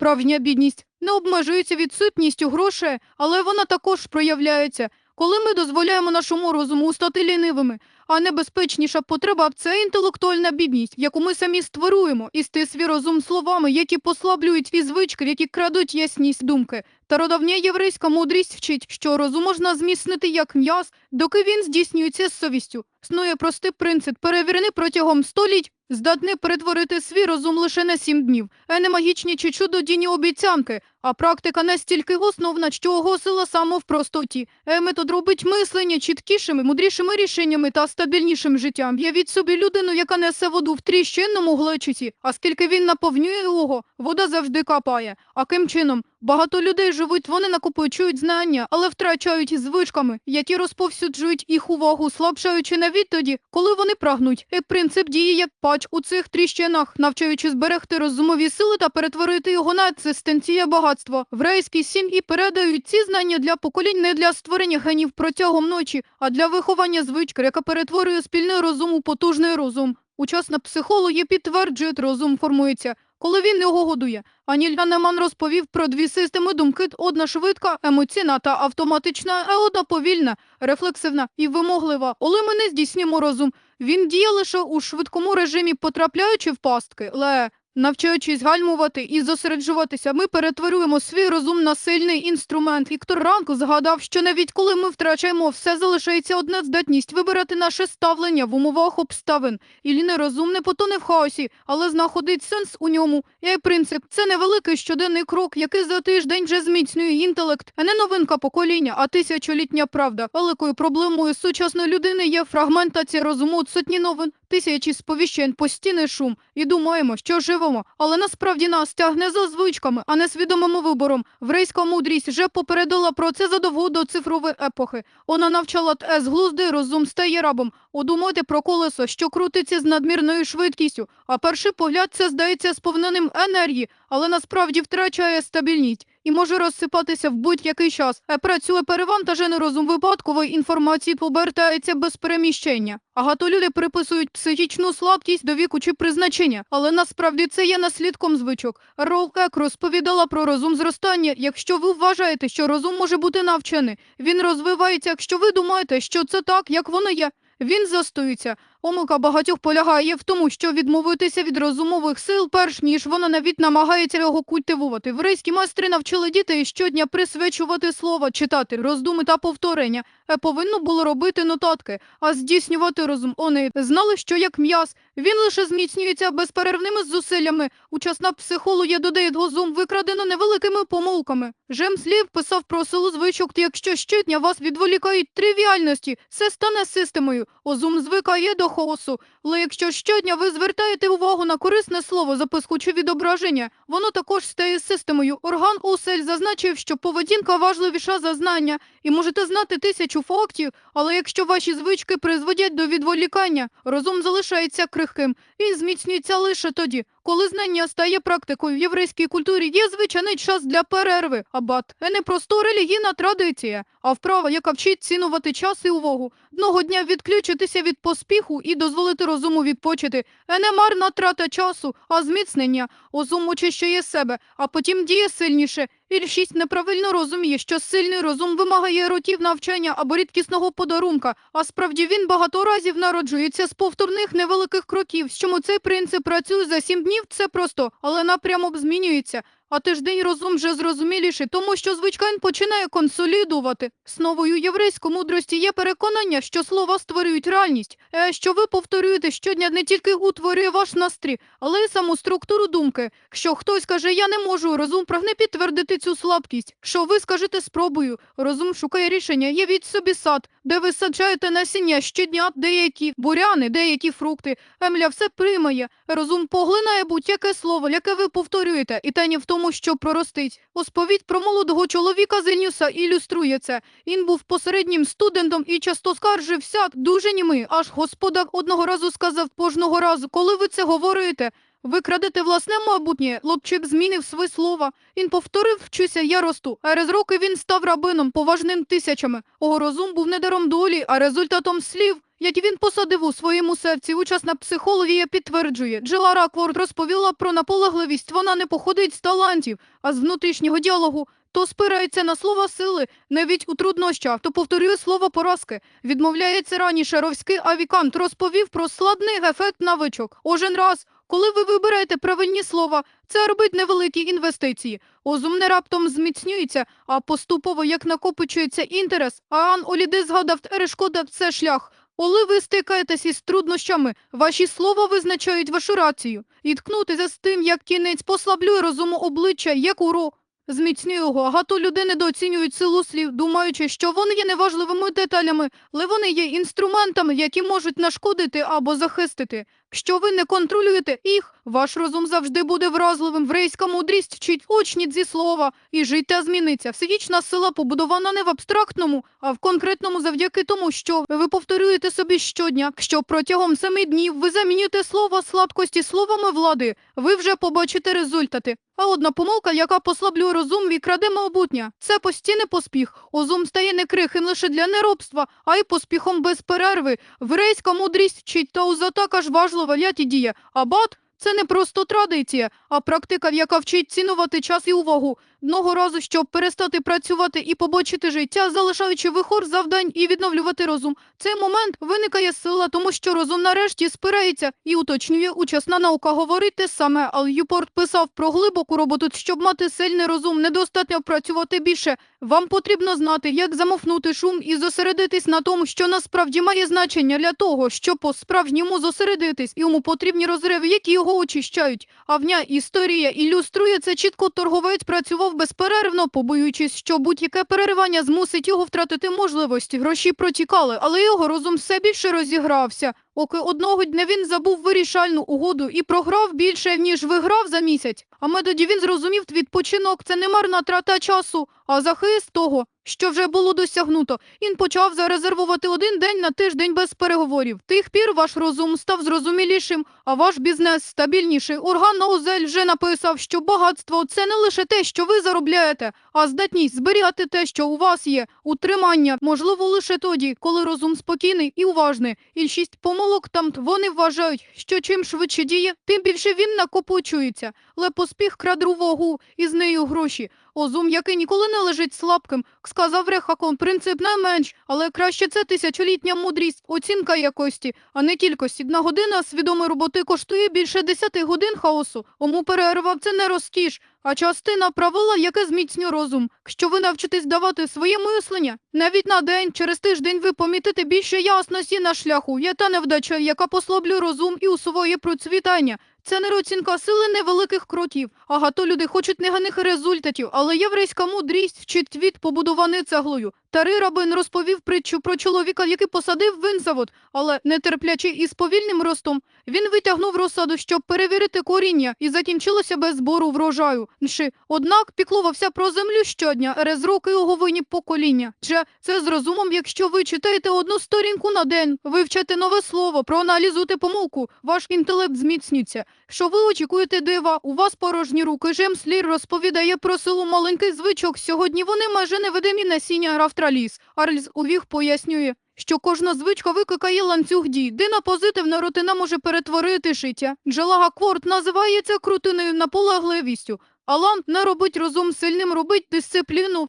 Справжня бідність не обмежується відсутністю грошей, але вона також проявляється, коли ми дозволяємо нашому розуму стати лінивими. А небезпечніша потреба це інтелектуальна бідність, яку ми самі створюємо, і свій розум словами, які послаблюють свій звички, які крадуть ясність думки. Стародавня єврейська мудрість вчить, що розум можна зміцнити як м'яз, доки він здійснюється з совістю. Снує простий принцип, перевірений протягом століть, здатний перетворити свій розум лише на сім днів. Е не магічні чи чудодійні обіцянки, а практика настільки основна, що оголосила саме в простоті. Е метод робить мислення чіткішими, мудрішими рішеннями та стабільнішим життям. Явіть собі людину, яка несе воду в тріщинному глечиці, а скільки він наповнює його, вода завжди капає. А ким чином? Багато людей живуть, вони накопичують знання, але втрачають звичками, які розповсюджують їх увагу, слабшаючи навіть тоді, коли вони прагнуть. І принцип діє як пач у цих тріщинах, навчаючи зберегти розумові сили та перетворити його на екзистенція багатства. В рейській сім'ї передають ці знання для поколінь не для створення генів протягом ночі, а для виховання звички, яка перетворює спільний розум у потужний розум. Учасна психологи підтверджують, розум формується, коли він його годує. Ані Ганеман розповів про дві системи думки: одна швидка, емоційна та автоматична, а одна повільна, рефлексивна і вимоглива. Коли ми не здійснюємо розум, він діє лише у швидкому режимі, потрапляючи в пастки, але навчаючись гальмувати і зосереджуватися, ми перетворюємо свій розум на сильний інструмент. Віктор Ранко згадав, що навіть коли ми втрачаємо все, залишається одна здатність вибирати наше ставлення в умовах обставин. Іліне розум не потоне в хаосі, але знаходить сенс у ньому. Я й принцип це невеликий щоденний крок, який за тиждень вже зміцнює інтелект, а не новинка покоління, а тисячолітня правда. Великою проблемою сучасної людини є фрагментація розуму, сотні новин, тисячі сповіщень, постійний шум. І думаємо, що живемо, але насправді нас тягне за звичками, а не свідомим вибором. Врейська мудрість вже попередила про це задовго до цифрової епохи. Вона навчала те глузди, розум стає рабом. Удумати про колесо, що крутиться з надмірною швидкістю. А перший погляд це здається сповненим енергії, але насправді втрачає стабільність. І може розсипатися в будь-який час. Е, Працює перевантажений розум випадкової інформації повертається без переміщення. Агато люди приписують психічну слабкість до віку чи призначення, але насправді це є наслідком звичок. Рол Кек розповідала про розум зростання. Якщо ви вважаєте, що розум може бути навчений, він розвивається, якщо ви думаєте, що це так, як воно є. Він застоюється. Омилка багатьох полягає в тому, що відмовитися від розумових сил, перш ніж вона навіть намагається його культивувати. Врейські майстри навчили дітей щодня присвячувати слова, читати, роздуми та повторення. Е, Повинно було робити нотатки, а здійснювати розум. Вони знали, що як м'яз. Він лише зміцнюється безперервними зусиллями. Учасна психологія додає розум викрадено невеликими помилками. Жем слів писав про силу звичок, якщо щодня вас відволікають тривіальності, це стане системою. Озум звикає до хаосу. Але якщо щодня ви звертаєте увагу на корисне слово, записку чи відображення, воно також стає системою. Орган Усель зазначив, що поведінка важливіша за знання, і можете знати тисячу фактів, але якщо ваші звички призводять до відволікання, розум залишається крихким. Він зміцнюється лише тоді, коли знання стає практикою. В єврейській культурі є звичайний час для перерви, абат, е не просто релігійна традиція, а вправа, яка вчить цінувати час і увагу. Одного дня відключитися від поспіху і дозволити розуму відпочити. Е не марна трата часу, а зміцнення. Розум очищує себе, а потім діє сильніше. Більшість неправильно розуміє, що сильний розум вимагає років навчання або рідкісного подарунка, а справді він багато разів народжується з повторних невеликих кроків. Чому цей принцип працює за сім днів, це просто, але напрямок змінюється. А тиждень розум вже зрозуміліший, тому що звичка він починає консолідувати. Основою єврейської мудрості є переконання, що слова створюють реальність, е, що ви повторюєте щодня не тільки утворює ваш настрій, але й саму структуру думки. Якщо хтось каже, я не можу, розум прагне підтвердити цю слабкість. Що ви скажете спробую? Розум шукає рішення, явіть собі сад, де ви саджаєте насіння щодня, деякі буряни, деякі фрукти. Емля все приймає. Розум поглинає будь-яке слово, яке ви повторюєте, і та не в тому, що проростить. Осповідь про молодого чоловіка Зеніуса ілюструє це. Він був посереднім студентом і часто скаржився, дуже німий. Аж господар одного разу сказав кожного разу, коли ви це говорите. Ви крадете власне майбутнє, Лобчик змінив свої слова. Він повторив вчуся, я росту. Через роки він став рабином, поважним тисячами. Його розум був не даром долі, а результатом слів. Які він посадив у своєму серці. Учасна психологія підтверджує. Джела Ракворд розповіла про наполегливість. Вона не походить з талантів, а з внутрішнього діалогу. То спирається на слова сили, навіть у труднощах, то повторює слово поразки. Відмовляється раніше Ровський Авікант розповів про складний ефект навичок. Кожен раз, коли ви вибираєте правильні слова, це робить невеликі інвестиції. Озум не раптом зміцнюється, а поступово як накопичується інтерес. Аан Оліди згадав перешкода – це шлях. Коли ви стикаєтесь із труднощами, ваші слова визначають вашу рацію. І ткнутися з тим, як кінець послаблює розуму обличчя, як урок. Зміцнює його. Агато люди недооцінюють силу слів, думаючи, що вони є неважливими деталями, але вони є інструментами, які можуть нашкодити або захистити. Якщо ви не контролюєте їх, ваш розум завжди буде вразливим. Врейська мудрість вчить очніт зі слова, і життя зміниться. Всевічна сила побудована не в абстрактному, а в конкретному завдяки тому, що ви повторюєте собі щодня. Що протягом семи днів ви замінюєте слова сладкості словами влади, ви вже побачите результати. А одна помилка, яка послаблює розум і краде майбутнє. Це постійний поспіх. Озум стає не крихим лише для неробства, а й поспіхом без перерви. Врейська мудрість вчить та уза також ляті діє. Абат це не просто традиція, а практика, яка вчить цінувати час і увагу. Одного разу, щоб перестати працювати і побачити життя, залишаючи вихор завдань і відновлювати розум. Цей момент виникає сила, тому що розум нарешті спирається і уточнює учасна наука говорить те саме. Але Юпорт писав про глибоку роботу, щоб мати сильний розум, недостатньо працювати більше. Вам потрібно знати, як замовкнути шум і зосередитись на тому, що насправді має значення для того, щоб по-справжньому зосередитись. Йому потрібні розриви, які його очищають. А вня історія ілюструє це чітко. Торговець працював безперервно, побоюючись, що будь-яке переривання змусить його втратити можливості. Гроші протікали, але його розум все більше розігрався. Поки одного дня він забув вирішальну угоду і програв більше, ніж виграв за місяць. А методі він зрозумів, відпочинок це не марна трата часу, а захист того, що вже було досягнуто. Він почав зарезервувати один день на тиждень без переговорів. Тих пір ваш розум став зрозумілішим, а ваш бізнес стабільніший. Орган Наузель вже написав, що багатство це не лише те, що ви заробляєте, а здатність зберігати те, що у вас є. Утримання можливо лише тоді, коли розум спокійний і уважний. І шість помилок там вони вважають, що чим швидше діє, тим більше він накопичується. Але поспіх краде увагу і з нею гроші. Озум, який ніколи не лежить слабким, сказав Рехакон, принцип не менш, але краще це тисячолітня мудрість, оцінка якості, а не кількості. Одна година свідомої роботи коштує більше десяти годин хаосу. Ому перерва це не розкіш, а частина правила, яке зміцнює розум. Якщо ви навчитесь давати своє мислення, навіть на день, через тиждень ви помітите більше ясності на шляху. Є та невдача, яка послаблює розум і усуває процвітання. Це не оцінка сили невеликих кротів. Агато люди хочуть неганих результатів, але єврейська мудрість вчить від побудований цеглою. Тарий рабин розповів притчу про чоловіка, який посадив винзавод, але нетерплячи із повільним ростом, він витягнув розсаду, щоб перевірити коріння, і закінчилося без збору врожаю. Нши. Однак піклувався про землю щодня, рез роки його вині покоління. Чи це з розумом, якщо ви читаєте одну сторінку на день, вивчите нове слово, проаналізуйте помилку, ваш інтелект зміцнюється. Що ви очікуєте дива, у вас порожні руки. Джемс Лір розповідає про силу маленьких звичок. Сьогодні вони майже невидимі насіння графтраліс. Арльз Увіг пояснює, що кожна звичка викликає ланцюг дій. Дина позитивна рутина може перетворити життя. Джела Кворт називається крутиною наполегливістю. Алан не робить розум сильним, робить дисципліну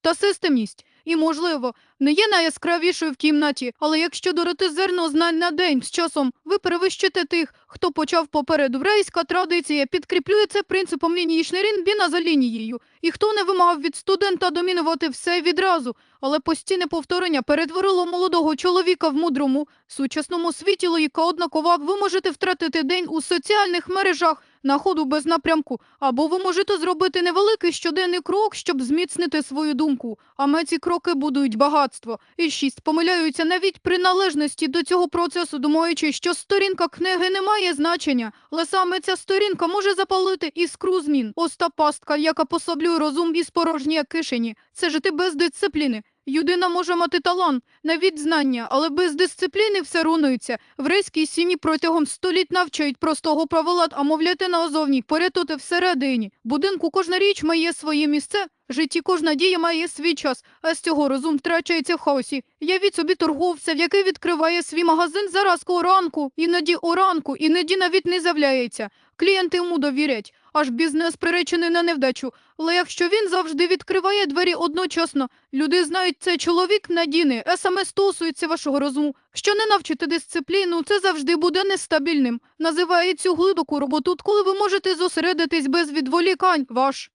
та системність. І, можливо, не є найяскравішою в кімнаті, але якщо дорити зерно знань на день з часом, ви перевищите тих, хто почав попереду. Врейська традиція підкріплює це принципом лінії Шнерінбіна за лінією. І хто не вимагав від студента домінувати все відразу, але постійне повторення перетворило молодого чоловіка в мудрому, сучасному світі логіка однакова, ви можете втратити день у соціальних мережах, на ходу без напрямку, або ви можете зробити невеликий щоденний крок, щоб зміцнити свою думку. А ці кроки будують багатство. І шість помиляються навіть при належності до цього процесу, думаючи, що сторінка книги не має значення, але саме ця сторінка може запалити іскру змін. Оста пастка, яка послаблює розум із порожньої кишені. Це жити без дисципліни. Людина може мати талант, навіть знання, але без дисципліни все руйнується. В рейській сім'ї протягом століть навчають простого правила, а мовляти назовні, порятувати всередині. Будинку кожна річ має своє місце, житті кожна дія має свій час, а з цього розум втрачається в хаосі. Явіть собі торговця, в який відкриває свій магазин зараз ранку, іноді у ранку, іноді навіть не з'являється. Клієнти йому довірять, аж бізнес приречений на невдачу. Але якщо він завжди відкриває двері одночасно, люди знають, це чоловік надійний, саме стосується вашого розуму. Що не навчите дисципліну, це завжди буде нестабільним. Називає цю глибоку роботу, коли ви можете зосередитись без відволікань. Ваш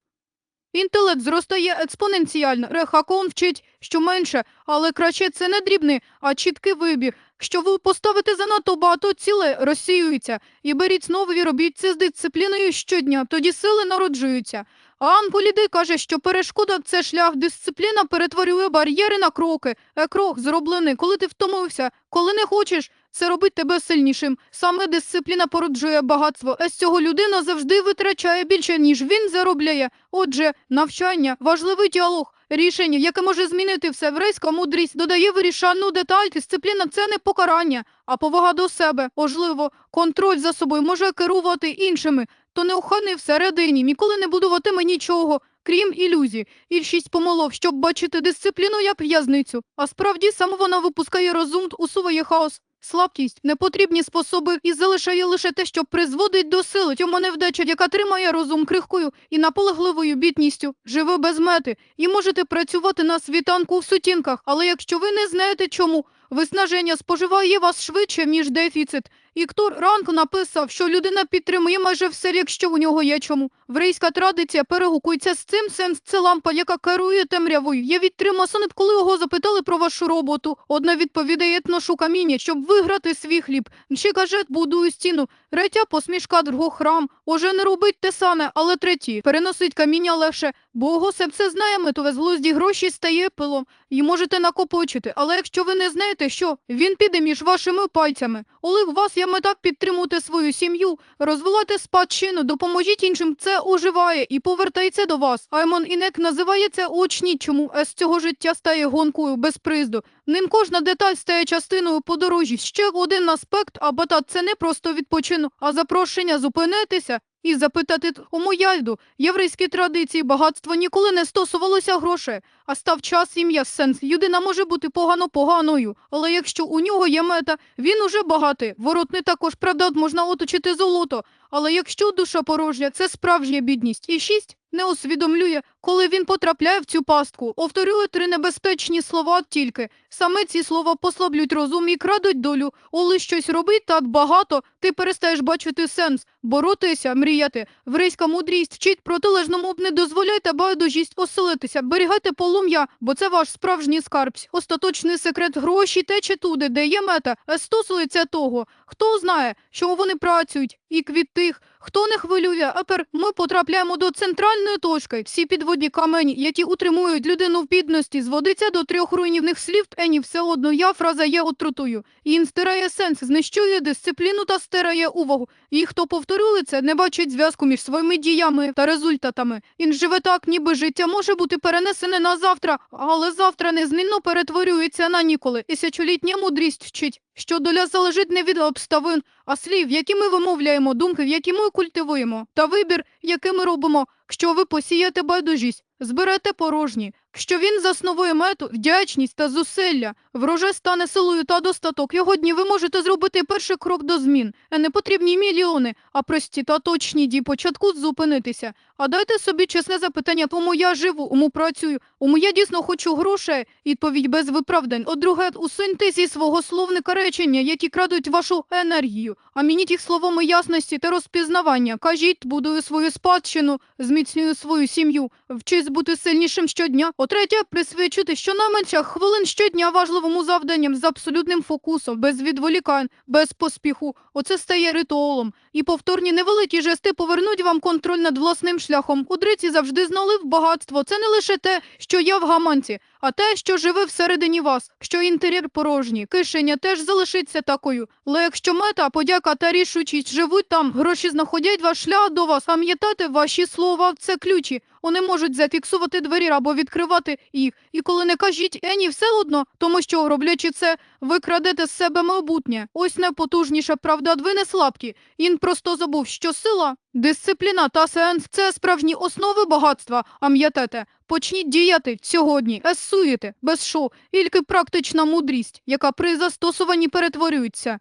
інтелект зростає експоненціально. Рехакон вчить, що менше, але краще це не дрібний, а чіткий вибір. Що ви поставите занадто багато ціле розсіюється, і беріть знову і робіть це з дисципліною щодня, тоді сили народжуються. А Анполіди каже, що перешкода – це шлях, дисципліна перетворює бар'єри на кроки. Е, крок зроблений, коли ти втомився, коли не хочеш, це робить тебе сильнішим. Саме дисципліна породжує багатство, а з цього людина завжди витрачає більше, ніж він заробляє. Отже, навчання, важливий діалог, рішення, яке може змінити все. Єврейська мудрість додає вирішальну деталь. Дисципліна – це не покарання, а повага до себе. Можливо, контроль за собою може керувати іншими. То неуханий всередині, ніколи не будуватиме нічого, крім ілюзій. І шість помилок, щоб бачити дисципліну як в'язницю. А справді саме вона випускає розум, усуває хаос. Слабкість, непотрібні способи і залишає лише те, що призводить до сили. Цьому невдача, яка тримає розум крихкою і наполегливою бідністю, живе без мети. І можете працювати на світанку в сутінках, але якщо ви не знаєте чому, виснаження споживає вас швидше, ніж дефіцит. І Ктор ранку написав, що людина підтримує майже все, якщо у нього є чому. Врейська традиція перегукується з цим сенс. Це лампа, яка керує темрявою. Я відтримав сонет, коли його запитали про вашу роботу. Одна відповідає ношу каміння, щоб виграти свій хліб. Ще каже, будую стіну. Третя посмішка, друго храм. Уже не робить те саме, але треті переносить каміння легше. Бо Госеп все знає, метове злозді гроші стає пилом. І можете накопичити. Але якщо ви не знаєте, що він піде між вашими пальцями. У вас є мета підтримувати свою сім'ю, розвивати спадщину, допоможіть іншим. Це оживає і повертається до вас. Аймон Інек називає це очні, чому з цього життя стає гонкою без призду. Ним кожна деталь стає частиною подорожі. Ще один аспект абатат це не просто відпочинок, а запрошення зупинитися і запитати у мояльду. Єврейські традиції багатство ніколи не стосувалося грошей, а став час ім'я сенс. Людина може бути погано поганою, але якщо у нього є мета, він уже багатий. Воротни також правда можна оточити золото. Але якщо душа порожня, це справжня бідність. І шість не усвідомлює, коли він потрапляє в цю пастку. Повторює три небезпечні слова тільки. Саме ці слова послаблюють розум і крадуть долю. Коли щось робить так багато, ти перестаєш бачити сенс, боротися, мріяти. Врейська мудрість вчить протилежному не дозволяйте байдужість оселитися, берігайте полум'я, бо це ваш справжній скарб. Остаточний секрет гроші тече туди, де є мета. Стосується того, хто знає, що вони працюють, і від тих, хто не хвилює. А тепер ми потрапляємо до центральної точки. Всі підводні камені, які утримують людину в бідності, зводиться до трьох руйнівних слів. Ені все одно я фраза є отрутою. Він стирає сенс, знищує дисципліну та стирає увагу. І хто повторює це, не бачить зв'язку між своїми діями та результатами. Він живе так, ніби життя може бути перенесене на завтра, але завтра незмінно перетворюється на ніколи. Тисячолітня мудрість вчить, що доля залежить не від обставин, а слів, які ми вимовляємо, думки, в які ми культивуємо, та вибір, який ми робимо. Якщо ви посієте байдужість, зберете порожні. Якщо він засновує мету, вдячність та зусилля, врожай стане силою та достаток. Його дні ви можете зробити перший крок до змін. Е, Не потрібні мільйони, а прості та точні дії початку зупинитися. А дайте собі чесне запитання, тому я живу, уму працюю, уму я дійсно хочу грошей. Відповідь без виправдань. От-друге, усуньте зі свого словника речення, які крадуть вашу енергію. А мініть їх словами ясності та розпізнавання. Кажіть, будую свою спадщину, зміцнюю свою сім'ю, вчись бути сильнішим щодня. По-третє, присвячити щонайменше хвилин щодня важливому завданням з абсолютним фокусом, без відволікань, без поспіху. Оце стає ритуалом. І повторні невеликі жести повернуть вам контроль над власним шляхом. Мудриці завжди знали в багатство. Це не лише те, що є в гаманці, а те, що живе всередині вас, що інтер'єр порожній, кишеня теж залишиться такою. Але якщо мета, подяка та рішучість живуть там, гроші знаходять ваш шлях до вас, пам'ятати ваші слова це ключі. Вони можуть зафіксувати двері або відкривати їх. І коли не кажіть Ені все одно, тому що, роблячи це, ви крадете з себе майбутнє. Ось найпотужніша правда, ви не слабкі. Він просто забув, що сила, дисципліна та сеанс – це справжні основи багатства. Ам'ятете, почніть діяти сьогодні. Есуєте, без шо, тільки практична мудрість, яка при застосуванні перетворюється.